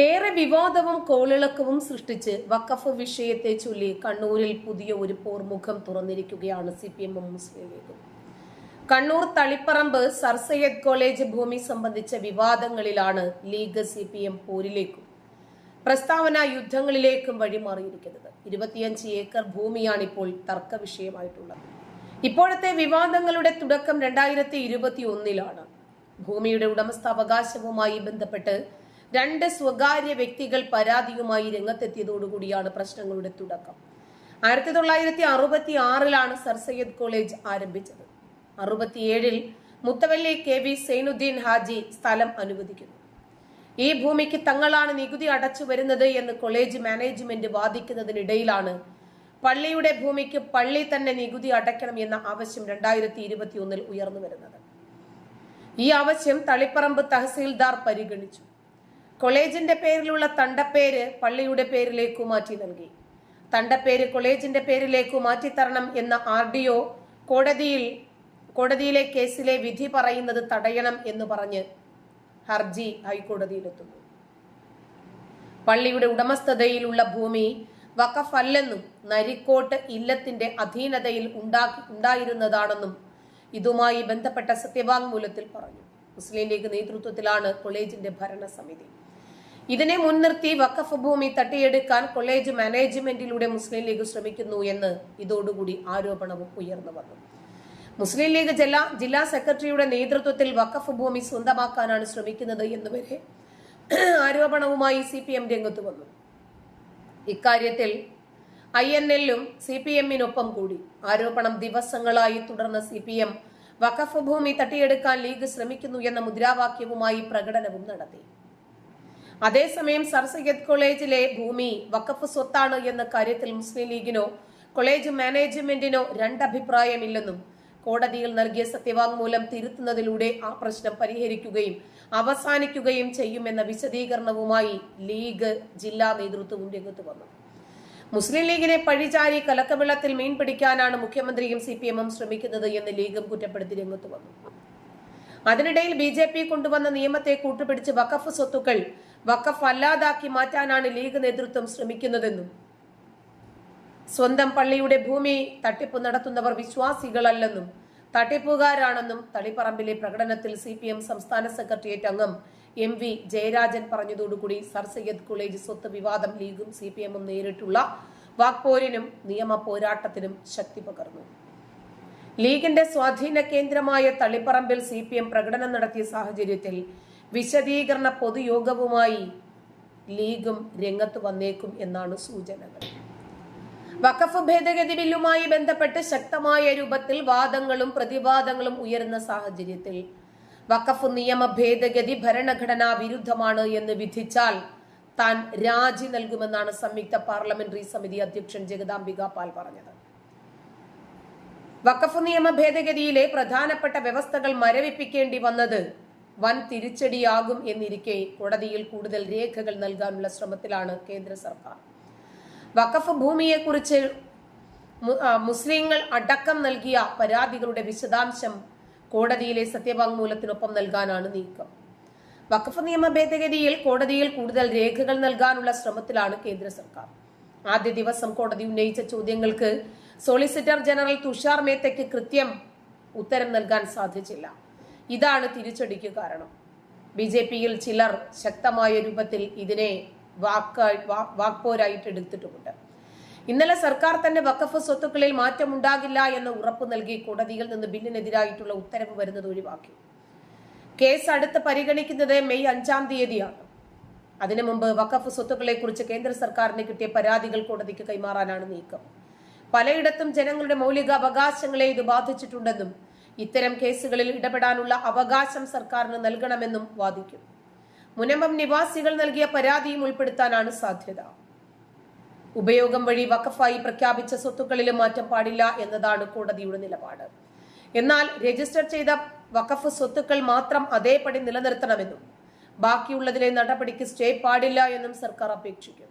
ഏറെ വിവാദവും കോളിളക്കവും സൃഷ്ടിച്ച് വഖഫ് വിഷയത്തെ ചൊല്ലി കണ്ണൂരിൽ പുതിയ ഒരു പോർമുഖം തുറന്നിരിക്കുകയാണ് സി പി എമ്മും Muslim League Kannur Taliparamba Sir Syed College ഭൂമി സംബന്ധിച്ച വിവാദങ്ങളിലാണ് ലീഗ് സി പി എം പോരിലേക്കും പ്രസ്താവന യുദ്ധങ്ങളിലേക്കും വഴിമാറിയിരിക്കുന്നത് ഇരുപത്തിയഞ്ച് ഏക്കർ ഭൂമിയാണ് ഇപ്പോൾ തർക്ക വിഷയമായിട്ടുള്ളത്. ഇപ്പോഴത്തെ വിവാദങ്ങളുടെ തുടക്കം രണ്ടായിരത്തി ഇരുപത്തി ഒന്നിലാണ് ഭൂമിയുടെ ഉടമസ്ഥാവകാശവുമായി ബന്ധപ്പെട്ട് രണ്ട് സ്വകാര്യ വ്യക്തികൾ പരാതിയുമായി രംഗത്തെത്തിയതോടുകൂടിയാണ് പ്രശ്നങ്ങളുടെ തുടക്കം. ആയിരത്തി തൊള്ളായിരത്തി അറുപത്തി ആറിലാണ് സർ സയ്യദ് കോളേജ് ആരംഭിച്ചത്. അറുപത്തിയേഴിൽ മുത്തവല്ലി കെ വി സൈനുദ്ദീൻ ഹാജി സ്ഥലം അനുവദിക്കുന്നു. ഈ ഭൂമിക്ക് തങ്ങളാണ് നികുതി അടച്ചു വരുന്നത് എന്ന് കോളേജ് മാനേജ്മെന്റ് വാദിക്കുന്നതിനിടയിലാണ് പള്ളിയുടെ ഭൂമിക്ക് പള്ളി തന്നെ നികുതി അടയ്ക്കണം എന്ന ആവശ്യം രണ്ടായിരത്തി ഇരുപത്തി ഒന്നിൽ ഉയർന്നു വരുന്നത്. ഈ ആവശ്യം തളിപ്പറമ്പ് തഹസീൽദാർ പരിഗണിച്ചു. കോളേജിന്റെ പേരിലുള്ള തണ്ടപ്പേര് പള്ളിയുടെ പേരിലേക്ക് മാറ്റി നൽകി. തണ്ടപ്പേര് കോളേജിന്റെ പേരിലേക്ക് മാറ്റിത്തരണം എന്ന ആർ ഡി ഒ കോടതിയിൽ കോടതിയിലെ കേസിലെ വിധി പറയുന്നത് തടയണം എന്ന് പറഞ്ഞ് ഹർജി ഹൈക്കോടതിയിലെത്തുന്നു. പള്ളിയുടെ ഉടമസ്ഥതയിലുള്ള ഭൂമി വഖഫ് അല്ലെന്നും നരിക്കോട്ട് ഇല്ലത്തിന്റെ അധീനതയിൽ ഉണ്ടാക്കി ഉണ്ടായിരുന്നതാണെന്നും ഇതുമായി ബന്ധപ്പെട്ട സത്യവാങ്മൂലത്തിൽ പറഞ്ഞു. മുസ്ലിം ലീഗ് നേതൃത്വത്തിലാണ് കോളേജിന്റെ ഭരണസമിതി. ഇതിനെ മുൻനിർത്തി വഖഫ് ഭൂമി തട്ടിയെടുക്കാൻ കോളേജ് മാനേജ്മെന്റിലൂടെ മുസ്ലിം ലീഗ് ശ്രമിക്കുന്നു എന്ന് ഇതോടുകൂടി ആരോപണവും ഉയർന്നു വന്നു. മുസ്ലിം ലീഗ് ജില്ലാ ജില്ലാ സെക്രട്ടറിയുടെ നേതൃത്വത്തിൽ വഖഫ് ഭൂമി സ്വന്തമാക്കാനാണ് ശ്രമിക്കുന്നത് എന്നുവരെ ആരോപണവുമായി സി പി എം രംഗത്ത് വന്നു. ഇക്കാര്യത്തിൽ ഐ എൻ എല്ലും സി പി എമ്മിനൊപ്പം കൂടി ആരോപണം ദിവസങ്ങളായി തുടർന്ന സി പി എം വഖഫ് ഭൂമി തട്ടിയെടുക്കാൻ ലീഗ് ശ്രമിക്കുന്നു എന്ന മുദ്രാവാക്യവുമായി പ്രകടനവും നടത്തി. അതേസമയം സർ സയ്യദ് കോളേജിലെ ഭൂമി വക്കഫ് സ്വത്താണ് എന്ന കാര്യത്തിൽ മുസ്ലിം ലീഗിനോ കോളേജ് മാനേജ്മെന്റിനോ രണ്ടഭിപ്രായമില്ലെന്നും കോടതിയിൽ നൽകിയ സത്യവാങ്മൂലം തിരുത്തുന്നതിലൂടെ ആ പ്രശ്നം പരിഹരിക്കുകയും അവസാനിക്കുകയും ചെയ്യുമെന്ന വിശദീകരണവുമായി ലീഗ് ജില്ലാ നേതൃത്വവും രംഗത്ത് വന്നു. മുസ്ലിം ലീഗിനെ പഴിചാരി കലക്കവെള്ളത്തിൽ മീൻ പിടിക്കാനാണ് മുഖ്യമന്ത്രിയും സി പി എമ്മും ശ്രമിക്കുന്നത് എന്ന് ലീഗും കുറ്റപ്പെടുത്തി രംഗത്ത് വന്നു. അതിനിടയിൽ ബി ജെ പി കൊണ്ടുവന്ന നിയമത്തെ കൂട്ടുപിടിച്ച് വഖഫ് സ്വത്തുക്കൾ വഖഫ് അല്ലാതാക്കി മാറ്റാനാണ് ലീഗ് നേതൃത്വം ശ്രമിക്കുന്നതെന്നും. സ്വന്തം പള്ളിയുടെ ഭൂമി തട്ടിപ്പ് നടത്തുന്നവർ വിശ്വാസികളല്ലെന്നും തട്ടിപ്പുകാരാണെന്നും തളിപ്പറമ്പിലെ പ്രകടനത്തിൽ സി പി എം സംസ്ഥാന സെക്രട്ടേറിയറ്റ് അംഗം എം വി ജയരാജൻ പറഞ്ഞതോടുകൂടി സർ സയ്യദ് കോളേജ് സ്വത്ത് വിവാദം ലീഗും സി പി എമ്മും നേരിട്ടുള്ള വാക്പോരിനും നിയമ പോരാട്ടത്തിനും ശക്തി പകർന്നു. ലീഗിന്റെ സ്വാധീന കേന്ദ്രമായ തളിപ്പറമ്പിൽ സി പി എം പ്രകടനം നടത്തിയ സാഹചര്യത്തിൽ വിശദീകരണ പൊതുയോഗവുമായി ലീഗും രംഗത്ത് വന്നേക്കും എന്നാണ് സൂചനകൾ. വഖഫ് ഭേദഗതി ബില്ലുമായി ബന്ധപ്പെട്ട് ശക്തമായ രൂപത്തിൽ വാദങ്ങളും പ്രതിവാദങ്ങളും ഉയരുന്ന സാഹചര്യത്തിൽ വഖഫ് നിയമ ഭേദഗതി ഭരണഘടനാ വിരുദ്ധമാണ് എന്ന് വിധിച്ചാൽ താൻ രാജി നൽകുമെന്നാണ് സംയുക്ത പാർലമെന്ററി സമിതി അധ്യക്ഷൻ ജഗദാംബിക പാൽ പറഞ്ഞത്. വഖഫ് നിയമ ഭേദഗതിയിലെ പ്രധാനപ്പെട്ട വ്യവസ്ഥകൾ മരവിപ്പിക്കേണ്ടി വന്നത് വൻ തിരിച്ചടിയാകും എന്നിരിക്കെ കോടതിയിൽ കൂടുതൽ രേഖകൾ നൽകാനുള്ള ശ്രമത്തിലാണ് കേന്ദ്ര സർക്കാർ. വഖഫ് ഭൂമിയെക്കുറിച്ച് മുസ്ലിങ്ങൾ അടക്കം നൽകിയ പരാതികളുടെ വിശദാംശം കോടതിയിലെ സത്യവാങ്മൂലത്തിനൊപ്പം നൽകാനാണ് നീക്കം. വഖഫ് നിയമ ഭേദഗതിയിൽ കോടതിയിൽ കൂടുതൽ രേഖകൾ നൽകാനുള്ള ശ്രമത്തിലാണ് കേന്ദ്ര സർക്കാർ. ആദ്യ ദിവസം കോടതി ഉന്നയിച്ച ചോദ്യങ്ങൾക്ക് സോളിസിറ്റർ ജനറൽ തുഷാർ മേത്തയ്ക്ക് കൃത്യം ഉത്തരം നൽകാൻ സാധിച്ചില്ല. ഇതാണ് തിരിച്ചടിക്ക് കാരണം. ബി ജെ പിയിൽ ചിലർ ശക്തമായ രൂപത്തിൽ ഇതിനെ വാക്കായി വാക്പോരായിട്ട് എടുത്തിട്ടുമുണ്ട് ഇന്നലെ സർക്കാർ തന്റെ വഖഫ് സ്വത്തുക്കളിൽ മാറ്റമുണ്ടാകില്ല എന്ന് ഉറപ്പ് നൽകി കോടതിയിൽ നിന്ന് ബില്ലിനെതിരായിട്ടുള്ള ഉത്തരവ് വരുന്നത് ഒഴിവാക്കി. കേസ് അടുത്ത് പരിഗണിക്കുന്നത് മെയ് അഞ്ചാം തീയതിയാണ്. അതിനു മുമ്പ് വഖഫ് സ്വത്തുക്കളെ കുറിച്ച് കേന്ദ്ര സർക്കാരിന് കിട്ടിയ പരാതികൾ കോടതിക്ക് കൈമാറാനാണ് നീക്കം. പലയിടത്തും ജനങ്ങളുടെ മൗലിക അവകാശങ്ങളെ ഇത് ബാധിച്ചിട്ടുണ്ടെന്നും ഇത്തരം കേസുകളിൽ ഇടപെടാനുള്ള അവകാശം സർക്കാരിന് നൽകണമെന്നും വാദിക്കും. മുനമ്പം നിവാസികൾ നൽകിയ പരാതിയും ഉൾപ്പെടുത്താനാണ് സാധ്യത. ഉപയോഗം വഴി വഖഫായി പ്രഖ്യാപിച്ച സ്വത്തുക്കളിലും മാറ്റം പാടില്ല എന്നതാണ് കോടതിയുടെ നിലപാട്. എന്നാൽ രജിസ്റ്റർ ചെയ്ത വഖഫ് സ്വത്തുക്കൾ മാത്രം അതേപടി നിലനിർത്തണമെന്നും ബാക്കിയുള്ളതിലെ നടപടിക്ക് സ്റ്റേ പാടില്ല എന്നും സർക്കാർ അപേക്ഷിക്കും.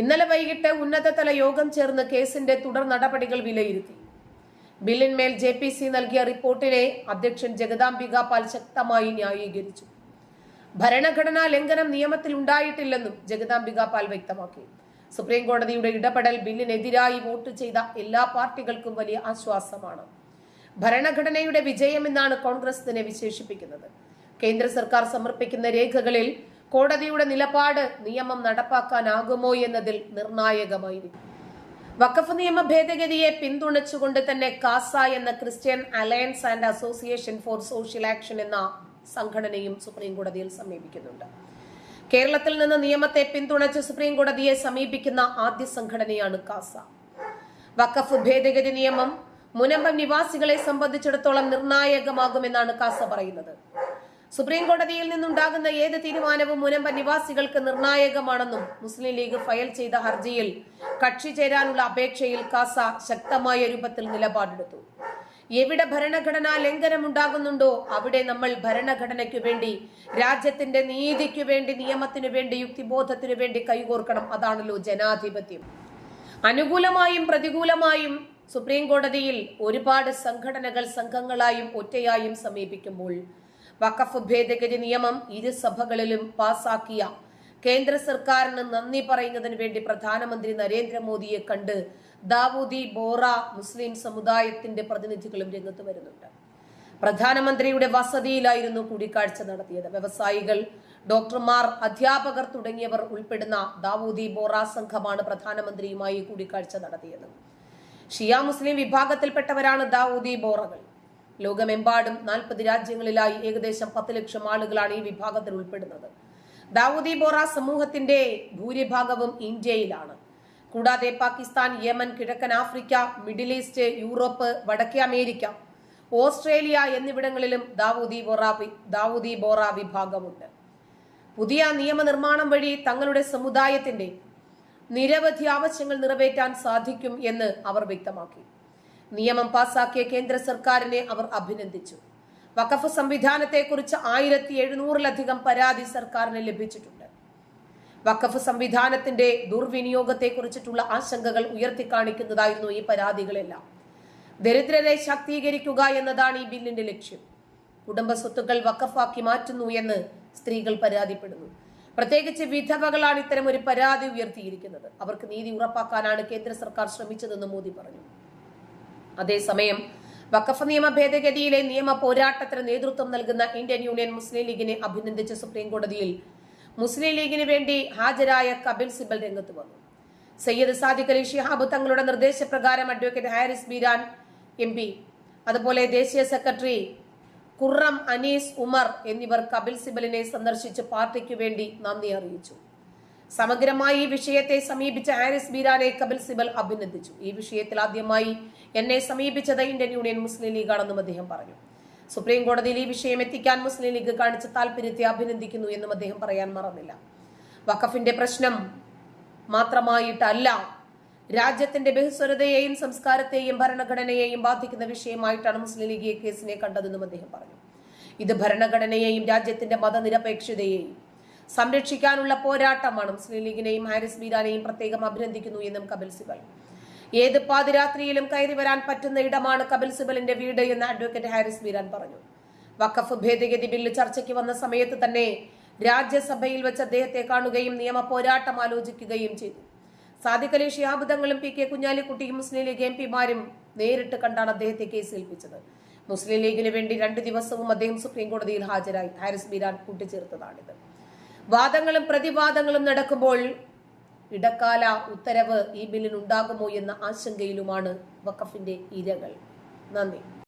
ഇന്നലെ വൈകിട്ട് ഉന്നതതല യോഗം ചേർന്ന് കേസിന്റെ തുടർ നടപടികൾ വിലയിരുത്തി. ബില്ലിന്മേൽ ജെ പി സി നൽകിയ റിപ്പോർട്ടിനെ അധ്യക്ഷൻ ജഗദാംബിക പാൽ ശക്തമായി ന്യായീകരിച്ചു. ഭരണഘടനാ ലംഘനം നിയമത്തിൽ ഉണ്ടായിട്ടില്ലെന്നും ജഗദാംബിക പാൽ വ്യക്തമാക്കി. സുപ്രീം കോടതിയുടെ ഇടപെടൽ ബില്ലിനെതിരായി വോട്ട് ചെയ്ത എല്ലാ പാർട്ടികൾക്കും വലിയ ആശ്വാസമാണ്. ഭരണഘടനയുടെ വിജയമെന്നാണ് കോൺഗ്രസ് ഇതിനെ വിശേഷിപ്പിക്കുന്നത്. കേന്ദ്ര സർക്കാർ സമർപ്പിക്കുന്ന രേഖകളിൽ കോടതിയുടെ നിലപാട് നിയമം നടപ്പാക്കാനാകുമോ എന്നതിൽ നിർണായകമായിരിക്കും. വഖഫ് നിയമ ഭേദഗതിയെ പിന്തുണച്ചുകൊണ്ട് തന്നെ കാസ എന്ന Christian Alliance and Association for Social Action എന്ന സംഘടനയും സുപ്രീം കോടതിയിൽ സമീപിക്കുന്നുണ്ട്. കേരളത്തിൽ നിന്ന് നിയമത്തെ പിന്തുണച്ച് സുപ്രീം കോടതിയെ സമീപിക്കുന്ന ആദ്യ സംഘടനയാണ് കാസ. വഖഫ് ഭേദഗതി നിയമം മുനമ്പം നിവാസികളെ സംബന്ധിച്ചിടത്തോളം നിർണായകമാകുമെന്നാണ് കാസ പറയുന്നത്. സുപ്രീം കോടതിയിൽ നിന്നുണ്ടാകുന്ന ഏത് തീരുമാനവും മുനമ്പ നിവാസികൾക്ക് നിർണായകമാണെന്നും മുസ്ലിം ലീഗ് ഫയൽ ചെയ്ത ഹർജിയിൽ കക്ഷി ചേരാനുള്ള അപേക്ഷയിൽ കാസ ശക്തമായ രൂപത്തിൽ നിലപാടെടുത്തു. എവിടെ ഭരണഘടനാ ലംഘനം ഉണ്ടാകുന്നുണ്ടോ അവിടെ നമ്മൾ ഭരണഘടനയ്ക്കു വേണ്ടി രാജ്യത്തിന്റെ നീതിക്കു വേണ്ടി നിയമത്തിനു വേണ്ടി യുക്തിബോധത്തിനു വേണ്ടി കൈകോർക്കണം അതാണല്ലോ ജനാധിപത്യം. അനുകൂലമായും പ്രതികൂലമായും സുപ്രീം കോടതിയിൽ ഒരുപാട് സംഘടനകൾ സംഘങ്ങളായും ഒറ്റയായും സമീപിക്കുമ്പോൾ വഖഫ് ഭേദഗതി നിയമം ഇരുസഭകളിലും പാസാക്കിയ. കേന്ദ്ര സർക്കാരിന് നന്ദി പറയുന്നതിന് വേണ്ടി പ്രധാനമന്ത്രി നരേന്ദ്രമോദിയെ കണ്ട് ദാവൂദി ബോറ മുസ്ലിം സമുദായത്തിന്റെ പ്രതിനിധികളും രംഗത്ത് വരുന്നുണ്ട്. പ്രധാനമന്ത്രിയുടെ വസതിയിലായിരുന്നു കൂടിക്കാഴ്ച നടത്തിയത്. വ്യവസായികൾ ഡോക്ടർമാർ അധ്യാപകർ തുടങ്ങിയവർ ഉൾപ്പെടുന്ന ദാവൂദി ബോറ സംഘമാണ് പ്രധാനമന്ത്രിയുമായി കൂടിക്കാഴ്ച നടത്തിയത്. ഷിയ മുസ്ലിം വിഭാഗത്തിൽപ്പെട്ടവരാണ് ദാവൂദി ബോറകൾ. ലോകമെമ്പാടും നാൽപ്പത് രാജ്യങ്ങളിലായി ഏകദേശം പത്ത് ലക്ഷം ആളുകളാണ് ഈ വിഭാഗത്തിൽ ഉൾപ്പെടുന്നത്. ദാവൂദി ബോറ സമൂഹത്തിന്റെ ഭൂരിഭാഗവും ഇന്ത്യയിലാണ്. കൂടാതെ പാകിസ്ഥാൻ യമൻ കിഴക്കൻ ആഫ്രിക്ക മിഡിൽ ഈസ്റ്റ് യൂറോപ്പ് വടക്കേ അമേരിക്ക ഓസ്ട്രേലിയ എന്നിവിടങ്ങളിലും ദാവൂദി ബോറ ദാവൂദി ബോറ വിഭാഗമുണ്ട്. പുതിയ നിയമനിർമ്മാണം വഴി തങ്ങളുടെ സമുദായത്തിന്റെ നിരവധി ആവശ്യങ്ങൾ നിറവേറ്റാൻ സാധിക്കും എന്ന് അവർ വ്യക്തമാക്കി. നിയമം പാസാക്കിയ കേന്ദ്ര സർക്കാരിനെ അവർ അഭിനന്ദിച്ചു. വഖഫ് സംവിധാനത്തെക്കുറിച്ച് ആയിരത്തി എഴുന്നൂറിലധികം പരാതി സർക്കാരിന് ലഭിച്ചിട്ടുണ്ട്. വഖഫ് സംവിധാനത്തിന്റെ ദുർവിനിയോഗത്തെക്കുറിച്ചിട്ടുള്ള ആശങ്കകൾ ഉയർത്തിക്കാണിക്കുന്നതായിരുന്നു ഈ പരാതികളെല്ലാം. ദരിദ്രരെ ശാക്തീകരിക്കുക എന്നതാണ് ഈ ബില്ലിന്റെ ലക്ഷ്യം. കുടുംബ സ്വത്തുക്കൾ വക്കഫാക്കി മാറ്റുന്നു എന്ന് സ്ത്രീകൾ പരാതിപ്പെടുന്നു. പ്രത്യേകിച്ച് വിധവകളാണ് ഇത്തരം ഒരു പരാതി ഉയർത്തിയിരിക്കുന്നത്. അവർക്ക് നീതി ഉറപ്പാക്കാനാണ് കേന്ദ്ര സർക്കാർ ശ്രമിച്ചതെന്ന് മോദി പറഞ്ഞു. അതേസമയം വഖഫ് നിയമ ഭേദഗതിയിലെ നിയമ പോരാട്ടത്തിന് നേതൃത്വം നൽകുന്ന ഇന്ത്യൻ യൂണിയൻ മുസ്ലിം ലീഗിനെ അഭിനന്ദിച്ച സുപ്രീം കോടതിയിൽ മുസ്ലിം ലീഗിന് വേണ്ടി ഹാജരായ കപിൽ സിബൽ രംഗത്ത് വന്നു. സയ്യദ് സാദിഖ് അലി ഷിഹാബ് തങ്ങളുടെ നിർദ്ദേശപ്രകാരം advocate Haris Beeran M P അതുപോലെ ദേശീയ സെക്രട്ടറി കുർറം അനീസ് ഉമർ എന്നിവർ കപിൽ സിബലിനെ സന്ദർശിച്ച് പാർട്ടിക്ക് വേണ്ടി നന്ദി അറിയിച്ചു. സമഗ്രമായി ഈ വിഷയത്തെ സമീപിച്ച ഹാരിസ് ബീരാനെ കപിൽ സിബൽ അഭിനന്ദിച്ചു. ഈ വിഷയത്തിൽ ആദ്യമായി എന്നെ സമീപിച്ചത് ഇന്ത്യൻ യൂണിയൻ മുസ്ലിം ലീഗാണെന്നും അദ്ദേഹം പറഞ്ഞു. സുപ്രീം കോടതിയിൽ ഈ വിഷയം എത്തിക്കാൻ മുസ്ലിം ലീഗ് കാണിച്ച താല്പര്യത്തെ അഭിനന്ദിക്കുന്നു എന്നും അദ്ദേഹം പറയാൻ മറന്നില്ല. വഖഫിന്റെ പ്രശ്നം മാത്രമായിട്ടല്ല രാജ്യത്തിന്റെ ബഹുസ്വരതയെയും സംസ്കാരത്തെയും ഭരണഘടനയെയും ബാധിക്കുന്ന വിഷയമായിട്ടാണ് മുസ്ലിം ലീഗ് കേസിനെ കണ്ടതെന്നും അദ്ദേഹം പറഞ്ഞു. ഇത് ഭരണഘടനയെയും രാജ്യത്തിന്റെ മതനിരപേക്ഷതയെയും സംരക്ഷിക്കാനുള്ള പോരാട്ടമാണ് മുസ്ലിം ലീഗിനെയും ഹാരിസ് ബീരാനെയും പ്രത്യേകം അഭിനന്ദിക്കുന്നു എന്നും കപിൽ സിബൽ ഏത് പാതിരാത്രിയിലും കയറി വരാൻ പറ്റുന്ന ഇടമാണ് കപിൽ സിബലിന്റെ വീട് എന്ന് അഡ്വക്കേറ്റ് ഹാരിസ് ബീരാൻ പറഞ്ഞു. വഖഫ് ഭേദഗതി ബില്ല് ചർച്ചയ്ക്ക് വന്ന സമയത്ത് തന്നെ രാജ്യസഭയിൽ വെച്ച് അദ്ദേഹത്തെ കാണുകയും നിയമ പോരാട്ടം ആലോചിക്കുകയും ചെയ്തു. സാദിഖ് അലി ഷിയാബുദങ്ങളും പി കെ കുഞ്ഞാലിക്കുട്ടിയും മുസ്ലിം ലീഗ് എം പിമാരും നേരിട്ട് കണ്ടാണ് അദ്ദേഹത്തെ കേസേൽപ്പിച്ചത്. മുസ്ലിം ലീഗിന് വേണ്ടി രണ്ട് ദിവസവും അദ്ദേഹം സുപ്രീം കോടതിയിൽ ഹാജരായി. ഹാരിസ് ബീരാൻ കൂട്ടിച്ചേർത്തതാണിത്. വാദങ്ങളും പ്രതിവാദങ്ങളും നടക്കുമ്പോൾ ഇടക്കാല ഉത്തരവ് ഈ ബില്ലിനുണ്ടാകുമോ എന്ന ആശങ്കയിലുമാണ് വഖഫിന്റെ ഇരകൾ നന്ദി.